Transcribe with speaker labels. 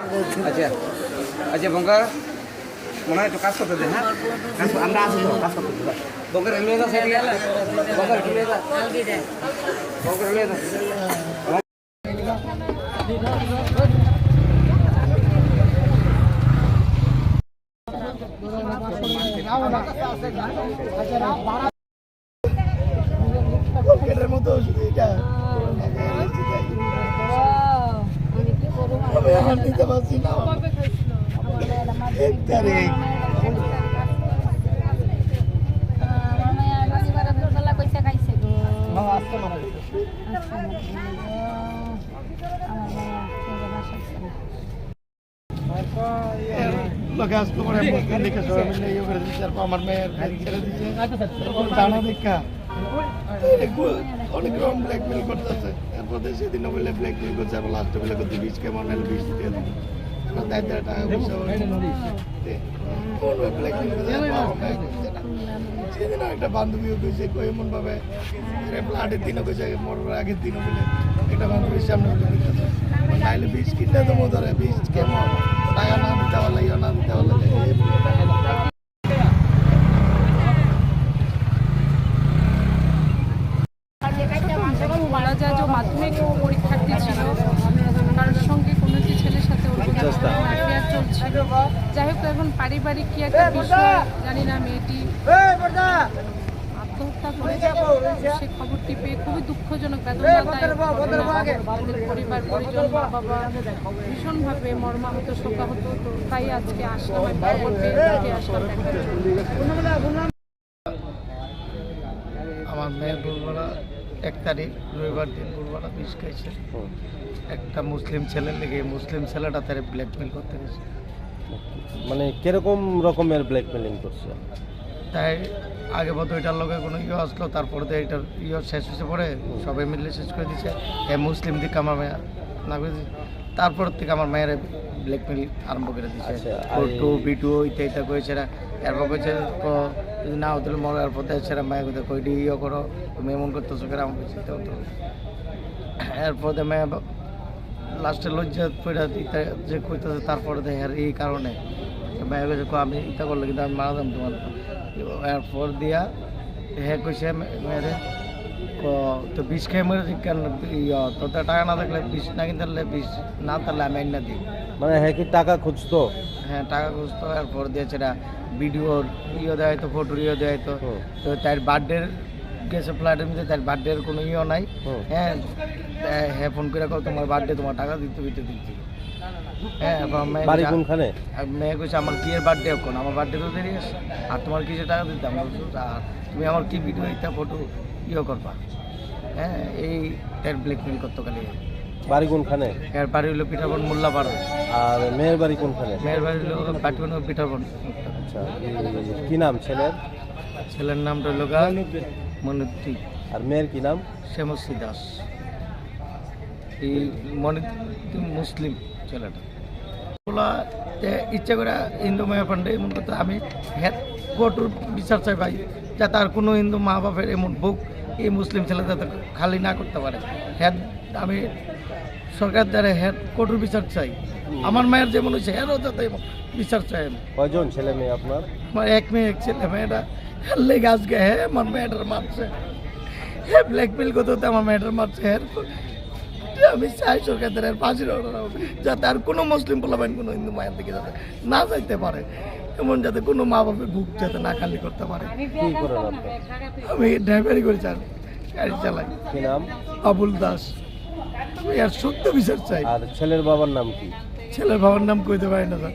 Speaker 1: আচ্ছা আচ্ছা বঙ্কা মনে হয় একটু কাজ করতে দে হ্যাঁ? আমরা আছি তো, কাজ করতে দে বঙ্কার রেলওয়ে যা সেদিকে বঙ্কার রেলওয়ে? যা বঙ্কার রেলওয়ে যা
Speaker 2: মতো এটা এখন দিতে পারছি না। এক তারিখ ইয়ে তারপর আমার মেয়ের ছেড়ে দিচ্ছে। জানা দেখা অনেক রকম ব্ল্যাকমেল করতেছে। এরপর সেদিন বলে ব্ল্যাকমেল করছে, আবার লাস্টে বলে করতে বিষ কেমন নাহলে বিষ দিয়ে দেবো। তাই তাই টাকা পয়সা ব্ল্যাকমেল করছে একটা বান্ধবীও কইছে, কই এমন ভাবে ফ্লাডের দিনও কইছে, মরার আগের দিনও বলে, একটা বান্ধবীর সামনে নাইলে বিষ কিনলে তো ধরে বিষ কেমন টাকা না দিতে পারলে না দিতে পারলে এই বলে।
Speaker 3: বলা যায় যে ও মাধ্যমিক পরীক্ষার্থী ছিল কারোর সঙ্গে কোনো একটি ছেলের সাথে ওর অ্যাফেয়ার চলছিল যাই হোক এখন পারিবারিক কি একটা বিষয় জানি না মেয়েটি আত্মহত্যা করেছে সে খবরটি পেয়ে খুবই দুঃখজনক পরিবার পরিজন মা বাবা ভীষণভাবে মর্মাহত শোকাহত তো তাই আজকে আসলাম
Speaker 2: আমার মেয়ের ভোরবেলা এক তারিখ রবিবার দিন ভোরবেলা বিষ খাইছে। একটা মুসলিম ছেলে লেগে মুসলিম ছেলেটা তারে ব্ল্যাকমেল করতে গেছে।
Speaker 4: মানে কীরকম রকমের ব্ল্যাকমেলিং করছে?
Speaker 2: তাই আগে বোধ এটার লগে কোনো ইয়ে আসলো তারপরে তো এটার ইয়ে শেষ হয়েছে পরে সবাই মিলে শেষ করে দিচ্ছে এ মুসলিম দিকে আমার মেয়ে না করে তারপর থেকে আমার মেয়ের ব্ল্যাকমেল আরম্ভ করে দিচ্ছে
Speaker 4: আচ্ছা,
Speaker 2: ফটো ভিডিও ইটা ইটা করেছে না এরপর কইছে তো যদি না হতো মরার পথে সেরা মায়ের কথা কইটি ইয়ে করো তুমি এমন করতেছো আমার তো। হতো এরপর মেয়ে লাস্টে লজ্জা পড়া ইটা যে কইতেছে তারপরে দেখে আর এই কারণে। মেয়ে কইছে "কো, আমি ইটা করলে কিন্তু আমি মারা যাম তোমার এরপর দিয়া হ্যাঁ কইছে মে- মেয়েরে ক- তো বিষ খেয়ে মরে কেন? তো টাকা না থাকলে বিষ না কিনতে বিষ না তাহলে আমি না দিই।
Speaker 4: মানে হ্যাঁ কি টাকা খুঁজতো?
Speaker 2: হ্যাঁ টাকা খুঁজতো। এরপর দিয়েছে না ভিডিওর ইয়ে দেয় তো ফটোর ইয়ে দেয় তো তো তার বার্থডের গেছে ফ্ল্যাটের মধ্যে তার বার্থডের কোনো ইয়ে নাই। হ্যাঁ হ্যাঁ, ফোন করে কও তোমার বার্থডে তোমার টাকা দিতে দিতে দিতে। হ্যাঁ
Speaker 4: বাড়ি কোনখানে?
Speaker 2: মেয়ে কইছে আমার কি এর বার্থডে এখন আমার বার্থডে তো দেরি আছে। আর তোমার কিসে টাকা দিতে? আমার আর তুমি আমার কি ভিডিও একটা ফটো ইয়ে করবা। হ্যাঁ এই তার ব্ল্যাকমেল করতো খালি।
Speaker 4: বাড়ি কোনখানে?
Speaker 2: এর বাড়ি হলো পিঠাবন মোল্লা পাড়া
Speaker 4: আর মেয়ের বাড়ি কোনখানে?
Speaker 2: মেয়ের বাড়ি হলো পাটবন পিঠাবন।
Speaker 4: আচ্ছা কি নাম ছেলের?
Speaker 2: ছেলের নামটা হলো গা মনুদ্দিন
Speaker 4: আর মেয়ের কি নাম?
Speaker 2: শ্যামশ্রী দাস। এই মনুদ্দিন মুসলিম ছেলেটা। বলা যে ইচ্ছা করে হিন্দু মায়া পান্ডে এমন কথা আমি হ্যাঁ কঠোর বিচার চাই ভাই যাতে আর কোনো হিন্দু মা বাপের এমন বুক এই মুসলিম ছেলে যাতে খালি না করতে পারে। হ্যাঁ আমি সরকার দ্বারা হ্যাঁ কঠোর বিচার চাই। আমার মায়ের যেমন হয়েছে হ্যাঁ যাতে বিচার চাই আমি।
Speaker 4: কয়জন ছেলে মেয়ে আপনার?
Speaker 2: আমার এক মেয়ে এক ছেলে মেয়েটা হেললে গাছ গে হ্যাঁ আমার মেয়েটার মারছে। হ্যাঁ ব্ল্যাকমেল করতে হতে আমার মেয়েটার মারছে হ্যাঁ আমি চাই সরকার ফাঁসির যাতে আর কোনো মুসলিম পোলাবেন কোনো হিন্দু মায়ের দিকে যাতে না যাইতে পারে এমন যাতে কোনো মা বাপের বুক যাতে না খালি করতে পারে। আমি ড্রাইভারি করে চান গাড়ি চালাই।
Speaker 4: কি নাম?
Speaker 2: আবুল দাস। আমি আর সত্য বিচার চাই।
Speaker 4: আর ছেলের বাবার নাম কি?
Speaker 2: ছেলের বাবার নাম কইতে পারি না স্যার।